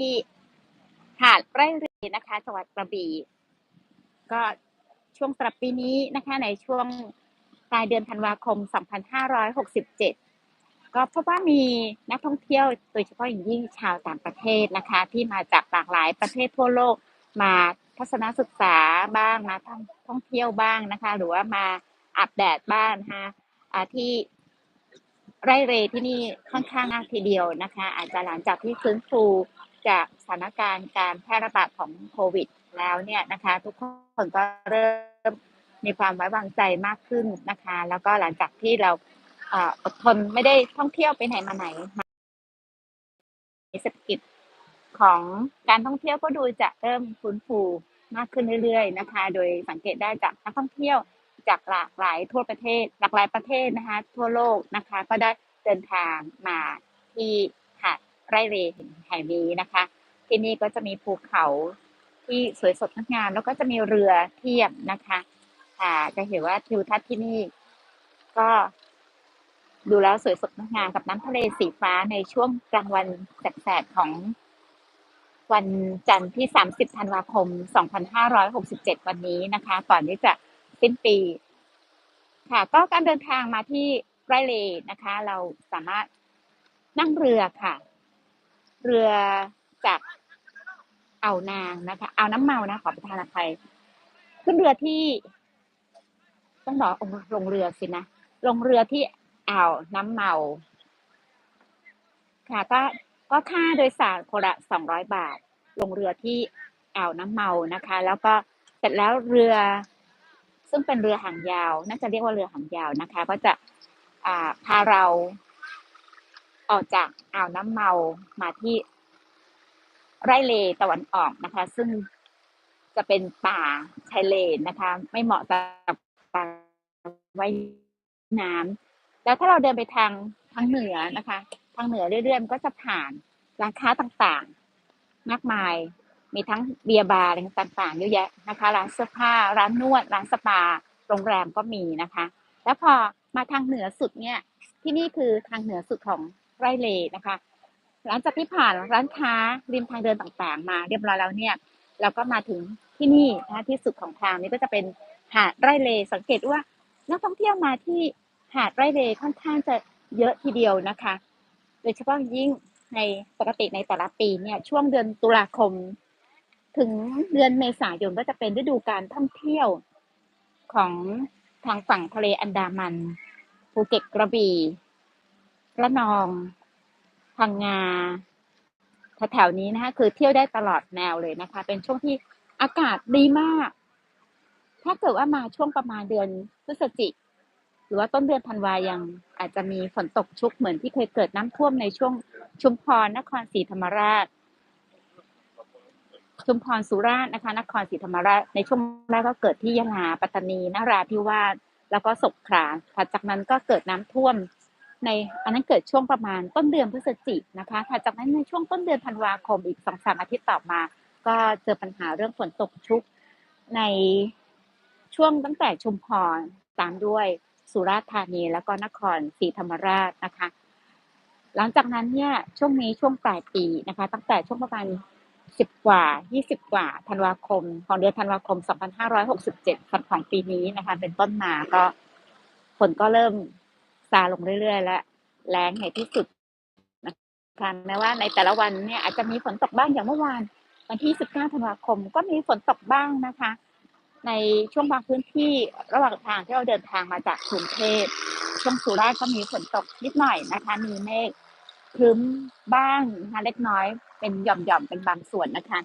ที่หาดไร่เรนะคะจังหวัดกระบี่ก็ช่วงปรับปีนี้นะคะในช่วงปลายเดือนธันวาคม 2567 ก็พบว่ามีนักท่องเที่ยวโดยเฉพาะอย่างยิ่งชาวต่างประเทศนะคะ ที่มาจากหลากหลายประเทศทั่วโลกมาทัศนศึกษาบ้างมาท่องท่องเที่ยวบ้างนะคะ หรือว่ามาอาบแดดบ้างนะคะที่ไร่เรที่นี่ค่อนข้างมากทีเดียวนะคะ อาจจะหลังจากที่ฟื้นฟู จากสถานการณ์การแพร่ระบาดของโควิด แล้วเนี่ยนะคะ ทุกคนก็เริ่มมีความไว้วางใจมากขึ้นนะคะ แล้วก็หลังจากที่เราอดทนไม่ได้ท่องเที่ยวไปไหนมาไหนมาเศรษฐกิจของการท่องเที่ยวก็ดูจะเริ่มฟื้นฟูมากขึ้นเรื่อยๆนะคะ โดยสังเกตได้จากนักท่องเที่ยวจากหลากหลายทั่วประเทศ หลากหลายประเทศนะคะ ทั่วโลกนะคะ ก็ได้เดินทางมาที่ ไร่เรแห่งนี้นะคะ ที่นี่ก็จะมีภูเขาที่สวยสดงดงาม แล้วก็จะมีเรือเทียบนะคะค่ะจะเห็นว่าทิวทัศน์ที่นี่ ก็ดูแล้วสวยสดงดงามกับน้ำทะเลสีฟ้าในช่วงกลางวันแสกๆของวันจันทร์ที่ 30 ธันวาคม 2567 วันนี้นะคะ ก่อนที่จะสิ้นปี ค่ะ ก็การเดินทางมาที่ไร่เลนะคะ เราสามารถนั่งเรือค่ะ เรือจากอ่าวนางนะคะอ่าวน้ำเมานะขอประทานอภัยขึ้นเรือที่ต้องบอกลงเรือสินะลงเรือที่อ่าวน้ำเมา ค่ะ ก็ก็ค่าโดยสารคนละสองร้อยบาท ลงเรือที่อ่าวน้ำเมานะคะ แล้วก็เสร็จแล้วเรือ ซึ่งเป็นเรือหางยาว น่าจะเรียกว่าเรือหางยาวนะคะ ก็จะพาเรา ออกจากอ่าวน้ำเมามาที่ไร่เลตะวันออกนะคะ ซึ่งจะเป็นป่าชายเลนนะคะ ไม่เหมาะสำหรับการว่ายน้ำแล้วถ้าเราเดินไปทางทางเหนือนะคะ ทางเหนือเรื่อยๆก็จะผ่านร้านค้าต่างๆ มากมาย มีทั้งเบียร์บาร์อะไรต่างๆเยอะแยะนะคะ ร้านเสื้อผ้า ร้านนวด ร้านสปา โรงแรมก็มีนะคะ แล้วพอมาทางเหนือสุดเนี่ย ที่นี่คือทางเหนือสุดของ ไร่เลนะคะ หลังจากที่ผ่านร้านค้าริมทางเดินต่างๆ มาเรียบร้อยแล้วเนี่ย เราก็มาถึงที่นี่นะที่สุดของทางนี้ก็จะเป็นหาดไร่เลสังเกตว่านักท่องเที่ยวมาที่หาดไร่เลค่อนข้างจะเยอะทีเดียวนะคะ โดยเฉพาะยิ่งในปกติในแต่ละปีเนี่ยช่วงเดือนตุลาคม ถึงเดือนเมษายนก็จะเป็นฤดูการท่องเที่ยวของทางฝั่งทะเลอันดามันภูเก็ตกระบี่ ระนองพังงาแถวๆนี้นะคะคือเที่ยวได้ตลอดแนวเลยนะคะ เป็นช่วงที่อากาศดีมาก ถ้าเกิดว่ามาช่วงประมาณเดือนพฤศจิกหรือว่าต้นเดือนธันวายังอาจจะมีฝนตกชุกเหมือนที่เคยเกิดน้ำท่วมในช่วงชุมพรนครศรีธรรมราช ชุมพรสุราษฎร์นะคะ นครศรีธรรมราชในช่วงแรกก็เกิดที่ยะลาปัตตานีนราธิวาสแล้วก็สงขลาถัดจากนั้นก็เกิดน้ำท่วม ในอันนั้นเกิดช่วงประมาณต้นเดือนพฤศจิกนะคะถัดจากนั้นในช่วงต้นเดือนธันวาคมอีกสองสามอาทิตย์ต่อมา ก็เจอปัญหาเรื่องฝนตกชุกในช่วงตั้งแต่ชุมพรตามด้วยสุราษฎร์ธานีแล้วก็นครศรีธรรมราชนะคะ หลังจากนั้นเนี่ยช่วงนี้ช่วงปลายปีนะคะ ตั้งแต่ช่วงประมาณสิบกว่ายี่สิบกว่าธันวาคม ของเดือนธันวาคมสองพันห้าร้อยหกสิบเจ็ดของปีนี้นะคะ เป็นต้นมาก็ฝนก็เริ่ม ซาลงเรื่อย ๆ และแรงในที่สุดนะคะแม้ว่าในแต่ละวันเนี่ยอาจจะมีฝนตกบ้างอย่างเมื่อวาน วันที่ 19 ธันวาคม ก็มีฝนตกบ้างนะคะ ในช่วงบางพื้นที่ระหว่างทางที่เราเดินทางมาจากกรุงเทพช่วงสุราษฎร์ก็มีฝนตกนิดหน่อยนะคะ มีเมฆครึ้มบ้างนะคะเล็กน้อย เป็นหย่อมๆเป็นบางส่วนนะคะ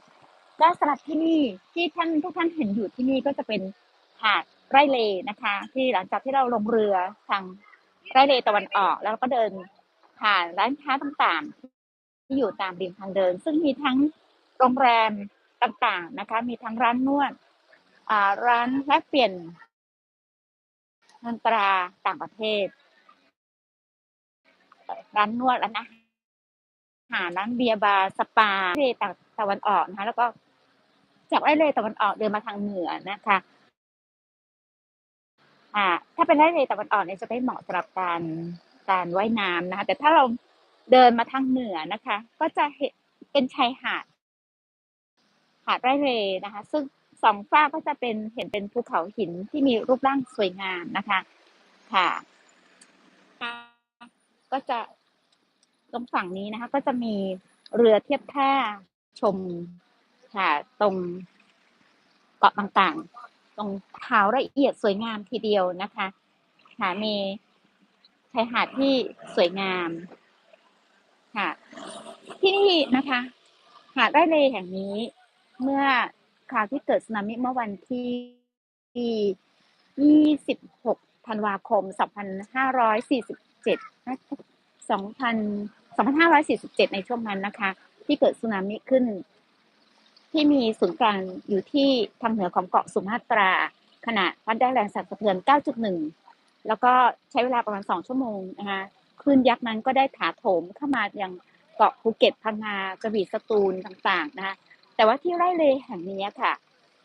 และสำหรับที่นี่ที่ท่านทุกท่านเห็นอยู่ที่นี่ก็จะเป็นหาดไร่เลนะคะ ที่หลังจากที่เราลงเรือทาง ไร่เลตะวันออก แล้วก็เดินผ่านร้านค้าต่างๆ ที่อยู่ตามริมทางเดิน ซึ่งมีทั้งโรงแรมต่างๆนะคะ มีทั้งร้านนวดอ่าร้านแลกเปลี่ยนเงินตราต่างประเทศ ร้านนวดร้านอาหารร้านเบียร์บาร์สปาเลตะวันออกนะคะแล้วก็จากไร่เลตะวันออกเดินมาทางเหนือนะคะ อ่าถ้าเป็นไร่เลตะวันออกเนี่ยจะไม่เหมาะสำหรับการการว่ายน้ำนะคะ แต่ถ้าเราเดินมาทางเหนือนะคะ ก็จะเห็นเป็นชายหาด หาดไร่เลนะคะ ซึ่งสองฝ้ากก็จะเป็นเห็นเป็นภูเขาหินที่มีรูปร่างสวยงามนะคะค่ะ ก็จะตรงฝั่งนี้นะคะ ก็จะมีเรือเทียบท่าชมค่ะตรงเกาะต่างๆ ตรงขาวละเอียดสวยงามทีเดียวนะคะค่ะมีชายหาดที่สวยงามค่ะที่นี่นะคะ หาดไร่เลแห่งนี้ เมื่อคราวที่เกิดสึนามิเมื่อวันที่ 26 ธันวาคม 2547 2,000 2547 ในช่วงนั้นนะคะ ที่เกิดสึนามิขึ้น ที่มีศูนย์กลางอยู่ที่ทางเหนือของเกาะสุมาตรา ขณะวัดได้แรงสั่นสะเทือน 9.1 แล้วก็ใช้เวลาประมาณ 2 ชั่วโมงนะคะคลื่นยักษ์นั้นก็ได้ถาโถมเข้ามาอยังเกาะภูเก็ตพังงากระบี่สตูลต่างๆนะคะแต่ว่าที่ไร่เลแห่งนี้ค่ะ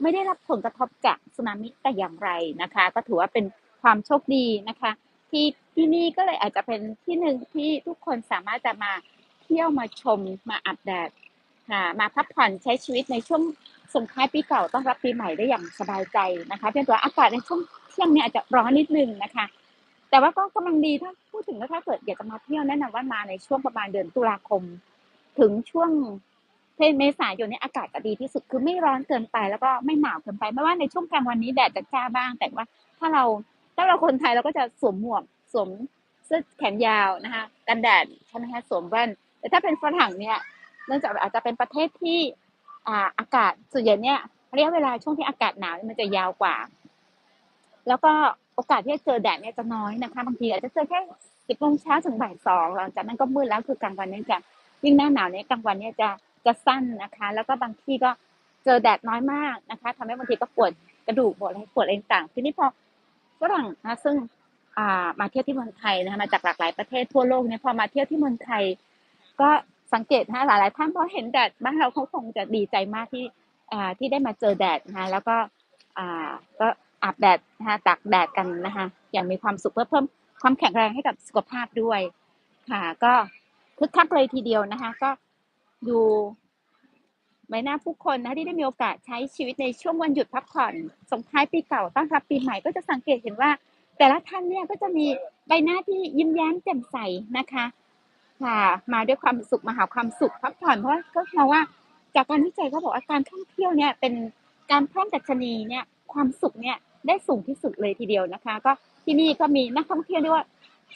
ไม่ได้รับผลกระทบจากสึนามิแต่อย่างไรนะคะ ก็ถือว่าเป็นความโชคดีนะคะ ที่ที่นี่ก็เลยอาจจะเป็นที่หนึ่งที่ทุกคนสามารถจะมาเที่ยวมาชมมาอาบแดด มาพักผ่อนใช้ชีวิตในช่วงส่งท้ายปีเก่าต้อนรับปีใหม่ได้อย่างสบายใจนะคะเพียงแต่ว่าอากาศในช่วงเที่ยงเนี้อาจจะร้อนนิดนึงนะคะ แต่ว่าก็กำลังดีถ้าพูดถึงว่าถ้าเกิดอยากจะมาเที่ยวแนะนำว่ามาในช่วงประมาณเดือนตุลาคม ถึงช่วงเมษายนนี้อากาศจะดีที่สุดคือไม่ร้อนเกินไปแล้วก็ไม่หนาวเกินไปไม่ว่าในช่วงกลางวันนี้แดดจะจ้าบ้าง แต่ว่าถ้าเราถ้าเราคนไทยเราก็จะสวมหมวกสวมเสื้อแขนยาวนะคะกันแดดใช่ไหมคะสวมแว่นแต่ถ้าเป็นฝรั่งเนี่ย เนื่องจากอาจจะเป็นประเทศที่อาอากาศส่วนใหญ่เนี่ยระยะเวลาช่วงที่อากาศหนาวมันจะยาวกว่า แล้วก็โอกาสที่จะเจอแดดเนี่ยจะน้อยนะคะบางทีอาจจะเจอแค่สิบโมงเช้าถึงบ่ายสองหลังจากนั้นก็มืดแล้วคือกลางวันเนี่ยจะยิ่งหน้าหนาวเนี่ยกลางวันเนี่ยจะจะสั้นนะคะ แล้วก็บางที่ก็เจอแดดน้อยมากนะคะทำให้บางทีก็ปวดกระดูกปวดอะไรปวดอะไรต่างทีนี้พอฝรั่งนะซึ่งมาเที่ยวที่เมืองไทยนะคะมาจากหลากหลายประเทศทั่วโลกเนี่ยพอมาเที่ยวที่เมืองไทย ก็ สังเกตนะหลายๆท่านพอเห็นแดดบ้านเราเขาคงจะดีใจมากที่อ่าที่ได้มาเจอแดดนะคะแล้วก็อ่าก็อาบแดดนะคะตากแดดกันนะคะอย่างมีความสุขเพื่อเพิ่มความแข็งแรงให้กับสุขภาพด้วยค่ะ ก็คึกคักเลยทีเดียวนะคะ ก็ดูใบหน้าผู้คนนะที่ได้มีโอกาสใช้ชีวิตในช่วงวันหยุดพักผ่อนส่งท้ายปีเก่าต้อนรับปีใหม่ก็จะสังเกตเห็นว่า แต่ละท่านเนี่ยก็จะมีใบหน้าที่ยิ้มแย้มแจ่มใสนะคะ ค่ะ มาด้วยความสุขมาหาความสุขพักผ่อนเพราะว่าก็เพราะว่า จากการวิจัยเขาบอกว่าการท่องเที่ยวเนี่ยเป็นการเพิ่มดัชนีเนี่ยความสุขเนี่ยได้สูงที่สุดเลยทีเดียวนะคะ ก็ที่นี่ก็มีนักท่องเที่ยวเรียว่า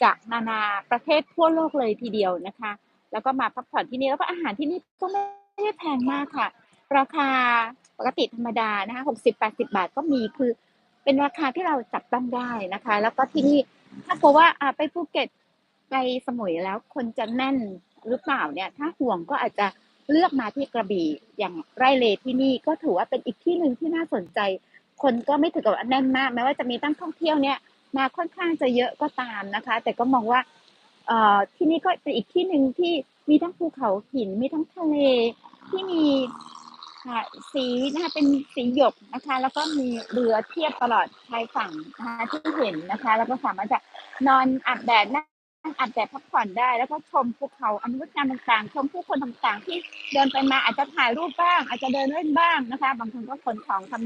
จากนานาประเทศทั่วโลกเลยทีเดียวนะคะ แล้วก็มาพักผ่อนที่นี่แล้วก็อาหารที่นี่ก็ไม่ได้แพงมากค่ะ ราคาปกติธรรมดานะคะหกสิบแปดสิบาทก็มีคือ เป็นราคาที่เราจับต้องได้นะคะ แล้วก็ที่นี่ถ้าเกิดว่าไปภูเก็ต ไปสมุยแล้วคนจะแน่นหรือเปล่าเนี่ย ถ้าห่วงก็อาจจะเลือกมาที่กระบี่อย่างไร่เลที่นี่ก็ถือว่าเป็นอีกที่หนึ่งที่น่าสนใจ คนก็ไม่ถึงกับว่าแน่นมากแม้ว่าจะมีตั้งท่องเที่ยวเนี่ยมาค่อนข้างจะเยอะก็ตามนะคะ แต่ก็มองว่าที่นี่ก็เป็นอีกที่หนึ่งที่มีทั้งภูเขาหินมีทั้งทะเลที่มีสีนะคะเป็นสีหยกนะคะ แล้วก็มีเรือเทียบตลอดชายฝั่งนะคะที่เห็นนะคะ แล้วก็สามารถจะนอนอาบแดดนั่ง อาบแดดพักผ่อนได้ แล้วก็ชมภูเขาอันงดงามต่างๆ ชมผู้คนต่างๆ ที่เดินไปมาอาจจะถ่ายรูปบ้าง อาจจะเดินเล่นบ้างนะคะ บางคนก็ขนของทำ